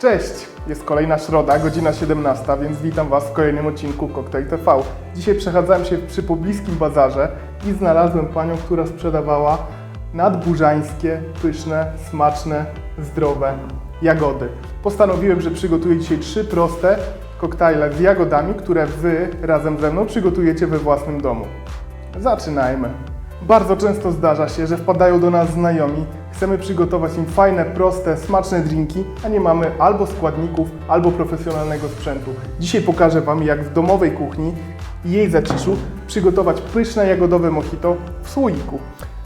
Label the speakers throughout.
Speaker 1: Cześć! Jest kolejna środa, godzina 17, więc witam Was w kolejnym odcinku Cocktail TV. Dzisiaj przechadzałem się przy pobliskim bazarze i znalazłem panią, która sprzedawała nadburzańskie, pyszne, smaczne, zdrowe jagody. Postanowiłem, że przygotuję dzisiaj trzy proste koktajle z jagodami, które Wy razem ze mną przygotujecie we własnym domu. Zaczynajmy. Bardzo często zdarza się, że wpadają do nas znajomi, chcemy przygotować im fajne, proste, smaczne drinki, a nie mamy albo składników, albo profesjonalnego sprzętu. Dzisiaj pokażę Wam, jak w domowej kuchni i jej zaciszu przygotować pyszne jagodowe mojito w słoiku.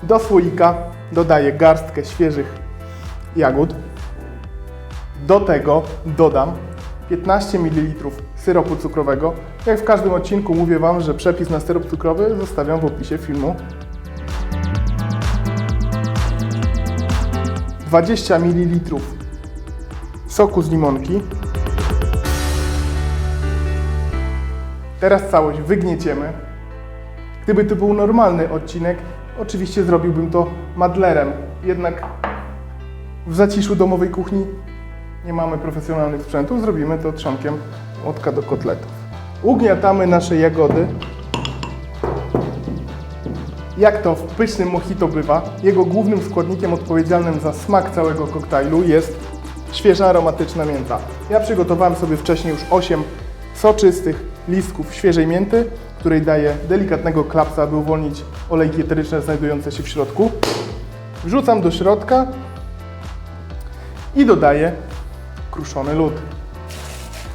Speaker 1: Do słoika dodaję garstkę świeżych jagód. Do tego dodam 15 ml syropu cukrowego. Jak w każdym odcinku mówię Wam, że przepis na syrop cukrowy zostawiam w opisie filmu. 20 ml soku z limonki. Teraz całość wygnieciemy. Gdyby to był normalny odcinek, oczywiście zrobiłbym to madlerem. Jednak w zaciszu domowej kuchni nie mamy profesjonalnych sprzętów, zrobimy to trzonkiem łotka do kotletów. Ugniatamy nasze jagody. Jak to w pysznym mojito bywa, jego głównym składnikiem odpowiedzialnym za smak całego koktajlu jest świeża aromatyczna mięta. Ja przygotowałem sobie wcześniej już 8 soczystych listków świeżej mięty, której daję delikatnego klapsa, aby uwolnić olejki eteryczne znajdujące się w środku. Wrzucam do środka i dodaję kruszony lód.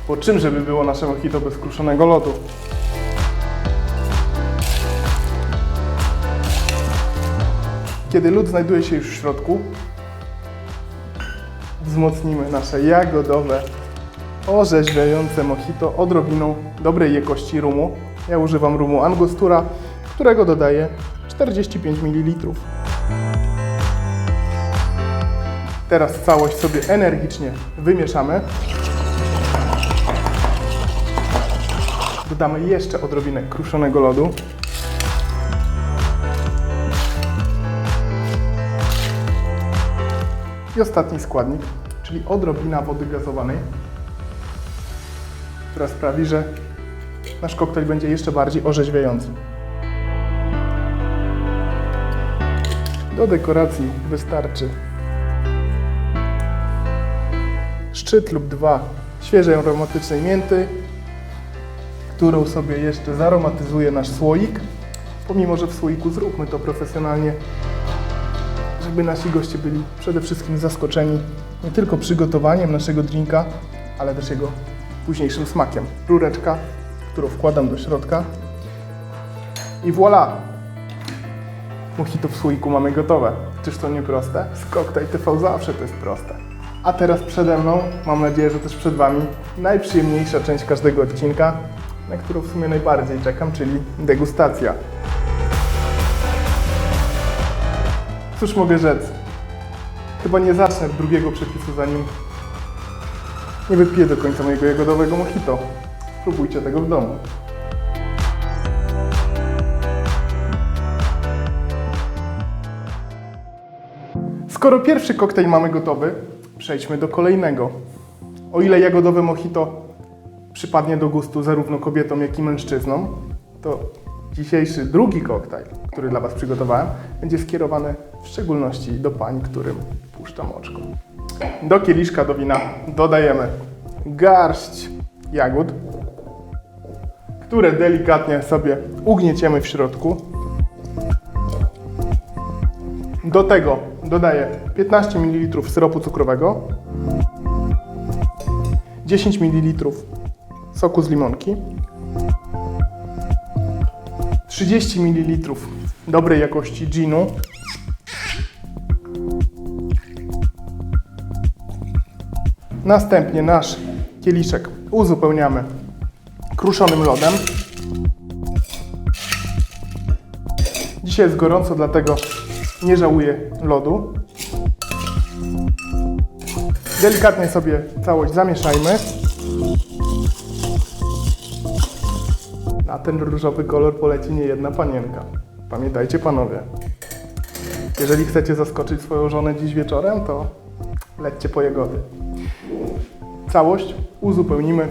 Speaker 1: Bo czym żeby było nasze mojito bez kruszonego lodu? Kiedy lód znajduje się już w środku, wzmocnimy nasze jagodowe, orzeźwiające mojito odrobiną dobrej jakości rumu. Ja używam rumu Angostura, którego dodaję 45 ml. Teraz całość sobie energicznie wymieszamy. Dodamy jeszcze odrobinę kruszonego lodu. I ostatni składnik, czyli odrobina wody gazowanej, która sprawi, że nasz koktajl będzie jeszcze bardziej orzeźwiający. Do dekoracji wystarczy szczyt lub dwa świeżej aromatycznej mięty, którą sobie jeszcze zaromatyzuje nasz słoik. Pomimo, że w słoiku zróbmy to profesjonalnie, żeby nasi goście byli przede wszystkim zaskoczeni nie tylko przygotowaniem naszego drinka, ale też jego późniejszym smakiem. Rureczka, którą wkładam do środka i voilà! Mojito w słoiku mamy gotowe. Czyż to nie proste? Z Cocktail TV zawsze to jest proste. A teraz przede mną, mam nadzieję, że też przed Wami, najprzyjemniejsza część każdego odcinka, na którą w sumie najbardziej czekam, czyli degustacja. Cóż mogę rzec? Chyba nie zacznę drugiego przepisu, zanim nie wypiję do końca mojego jagodowego mojito. Spróbujcie tego w domu. Skoro pierwszy koktajl mamy gotowy, przejdźmy do kolejnego. O ile jagodowe mojito przypadnie do gustu zarówno kobietom, jak i mężczyznom, to dzisiejszy drugi koktajl, który dla Was przygotowałem, będzie skierowany w szczególności do pań, którym puszczam oczko. Do kieliszka do wina dodajemy garść jagód, które delikatnie sobie ugnieciemy w środku. Do tego dodaję 15 ml syropu cukrowego, 10 ml soku z limonki, 30 ml dobrej jakości ginu, Następnie nasz kieliszek uzupełniamy kruszonym lodem. Dzisiaj jest gorąco, dlatego nie żałuję lodu. Delikatnie sobie całość zamieszajmy. Ten różowy kolor poleci nie jedna panienka. Pamiętajcie panowie, jeżeli chcecie zaskoczyć swoją żonę dziś wieczorem, to lećcie po jagody. całość uzupełnimy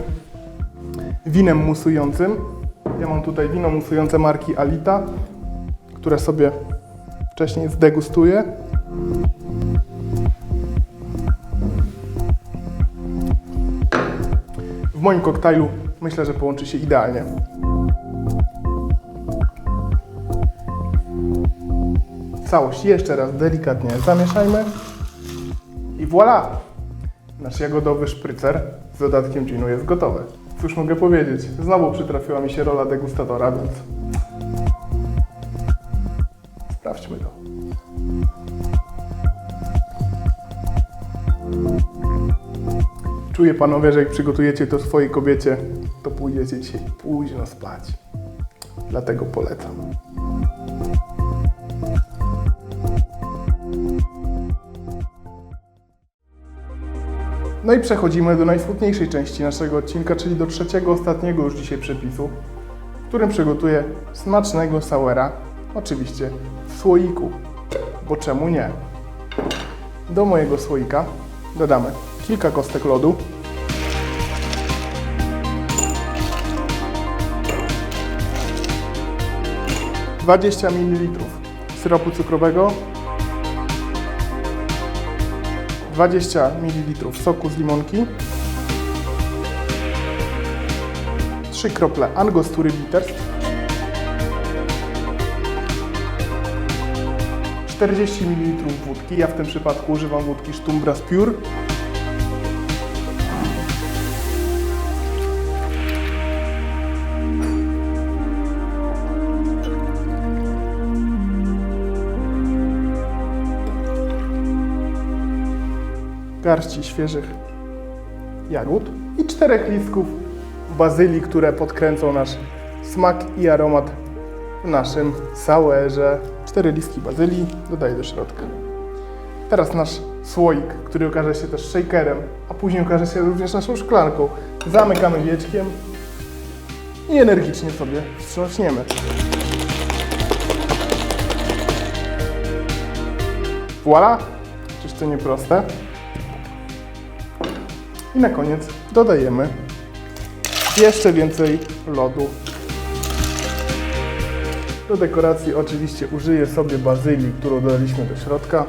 Speaker 1: winem musującym. Ja mam tutaj wino musujące marki Alita, które sobie wcześniej zdegustuję. W moim koktajlu myślę, że połączy się idealnie. Całość jeszcze raz delikatnie zamieszajmy i voilà! Nasz jagodowy szprycer z dodatkiem ginu jest gotowy. Cóż mogę powiedzieć? Znowu przytrafiła mi się rola degustatora, więc sprawdźmy to. Czuję panowie, że jak przygotujecie to swojej kobiecie, to pójdziecie dzisiaj późno spać. Dlatego polecam. No i przechodzimy do najsmutniejszej części naszego odcinka, czyli do trzeciego, ostatniego już dzisiaj przepisu, w którym przygotuję smacznego sauera, oczywiście w słoiku, bo czemu nie? Do mojego słoika dodamy kilka kostek lodu, Dwadzieścia ml syropu cukrowego, 20 ml soku z limonki, 3 krople Angostury Bitters, 40 ml wódki, ja w tym przypadku używam wódki Stumbras Pure, garści świeżych jagód i czterech listków bazylii, które podkręcą nasz smak i aromat w naszym sauerze. Cztery listki bazylii dodaję do środka. Teraz nasz słoik, który okaże się też shakerem, a później okaże się również naszą szklanką. Zamykamy wieczkiem i energicznie sobie wstrząśniemy. Voila! Czyż to nie proste? I na koniec dodajemy jeszcze więcej lodu. Do dekoracji oczywiście użyję sobie bazylii, którą dodaliśmy do środka.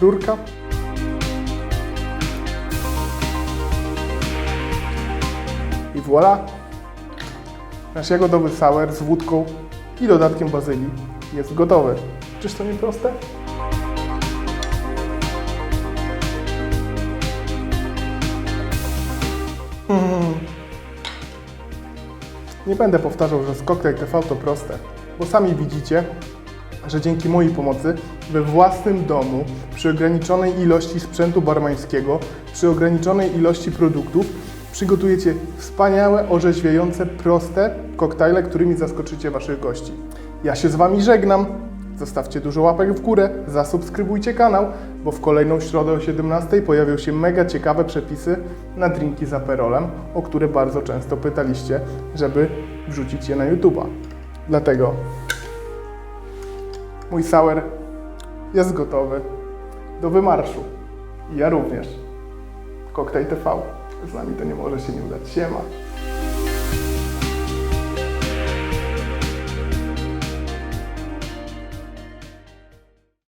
Speaker 1: Rurka. I voilà! Nasz jagodowy sour z wódką i dodatkiem bazylii jest gotowy. Czyż to nie proste? Mm. Nie będę powtarzał, że z Cocktail TV to proste, bo sami widzicie, że dzięki mojej pomocy we własnym domu, przy ograniczonej ilości sprzętu barmańskiego, przy ograniczonej ilości produktów, przygotujecie wspaniałe, orzeźwiające, proste koktajle, którymi zaskoczycie Waszych gości. Ja się z Wami żegnam. Zostawcie dużo łapek w górę, zasubskrybujcie kanał, bo w kolejną środę o 17 pojawią się mega ciekawe przepisy na drinki z aperolem, o które bardzo często pytaliście, żeby wrzucić je na YouTube'a. Dlatego mój sour jest gotowy do wymarszu. I ja również. Koktajl TV. Z nami to nie może się nie udać. Siema.